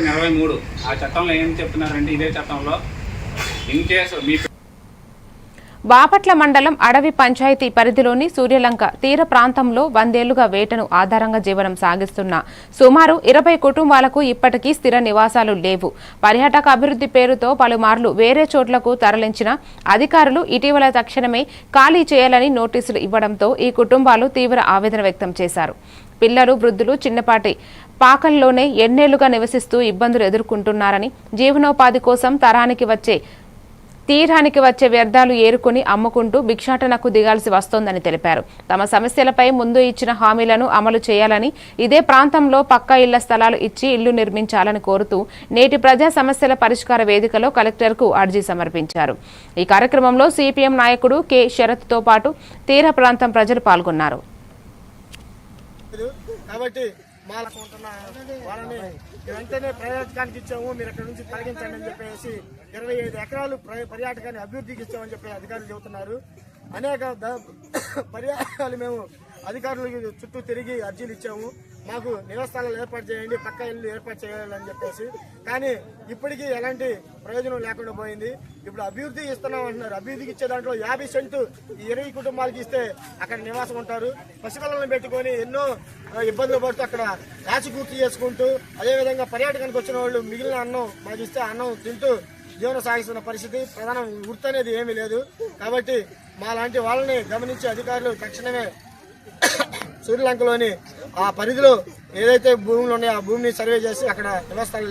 ఇరవై మూడు. ఆ చట్టంలో ఏం చెప్తున్నారంటే ఇదే చట్టంలో ఇన్ కేసు మీ బాపట్ల మండలం అడవి పంచాయతీ పరిధిలోని సూర్యలంక తీర ప్రాంతంలో వందేళ్ళుగా వేటను ఆధారంగా జీవనం సాగిస్తున్న సుమారు ఇరవై కుటుంబాలకు ఇప్పటికీ స్థిర నివాసాలు లేవు. పర్యాటక అభివృద్ధి పేరుతో పలుమార్లు వేరే చోట్లకు తరలించిన అధికారులు ఇటీవల తక్షణమే ఖాళీ చేయాలని నోటీసులు ఇవ్వడంతో ఈ కుటుంబాలు తీవ్ర ఆవేదన వ్యక్తం చేశారు. పిల్లలు వృద్ధులు చిన్నపాటి పాకల్లోనే ఎన్నేళ్ళుగా నివసిస్తూ ఇబ్బందులు ఎదుర్కొంటున్నారని జీవనోపాధి కోసం తరానికి వచ్చే తీరానికి వచ్చే వ్యర్థాలు ఏరుకుని అమ్ముకుంటూ భిక్షాటనకు దిగాల్సి వస్తోందని తెలిపారు. తమ సమస్యలపై ముందు ఇచ్చిన హామీలను అమలు చేయాలని ఇదే ప్రాంతంలో పక్కా ఇళ్ళ స్థలాలు ఇచ్చి ఇల్లు నిర్మించాలని కోరుతూ నేటి ప్రజా సమస్యల పరిష్కార వేదికలో కలెక్టర్కు అర్జీ సమర్పించారు. ఈ కార్యక్రమంలో సిపిఎం నాయకుడు కె. శరత్తో పాటు తీర ప్రాంతం ప్రజలు పాల్గొన్నారు. కాబట్టి మాలకు ఉంటున్న వాళ్ళని వెంటనే పర్యాటకానికి ఇచ్చాము. మీరు అక్కడ నుంచి తొలగించండి అని చెప్పేసి ఇరవై ఐదు ఎకరాలు ప్ర- పర్యాటకాన్ని అభివృద్ధికి ఇచ్చామని చెప్పి అధికారులు చెబుతున్నారు. అనేక పర్యాటకాలు మేము అధికారులు చుట్టూ తిరిగి అర్జీలు ఇచ్చాము. మాకు నివాసాలు ఏర్పాటు చేయండి పక్క ఇల్లు ఏర్పాటు చేయాలని చెప్పేసి. కానీ ఇప్పటికీ ఎలాంటి ప్రయోజనం లేకుండా పోయింది. ఇప్పుడు అభివృద్ధి ఇస్తున్నాం అంటున్నారు. అభివృద్ధికి ఇచ్చే దాంట్లో యాభై సెంటు ఇరవై కుటుంబాలకి ఇస్తే అక్కడ నివాసం ఉంటారు. పసిపిల్లలను పెట్టుకొని ఎన్నో ఇబ్బందులు పడుతూ అక్కడ యాచి పూర్తి చేసుకుంటూ అదేవిధంగా పర్యాటకానికి వచ్చిన వాళ్ళు మిగిలిన అన్నం మాకు ఇస్తే అన్నం తింటూ జీవనం సాగిస్తున్న పరిస్థితి ప్రధాన వృత్తి అనేది ఏమీ లేదు. కాబట్టి మా లాంటి వాళ్ళని గమనించే అధికారులు తక్షణమే సూర్యలంకలోని ఆ పరిధిలో ఏదైతే భూములు ఉన్నాయో ఆ భూమిని సర్వే చేసి అక్కడ నివాసాలు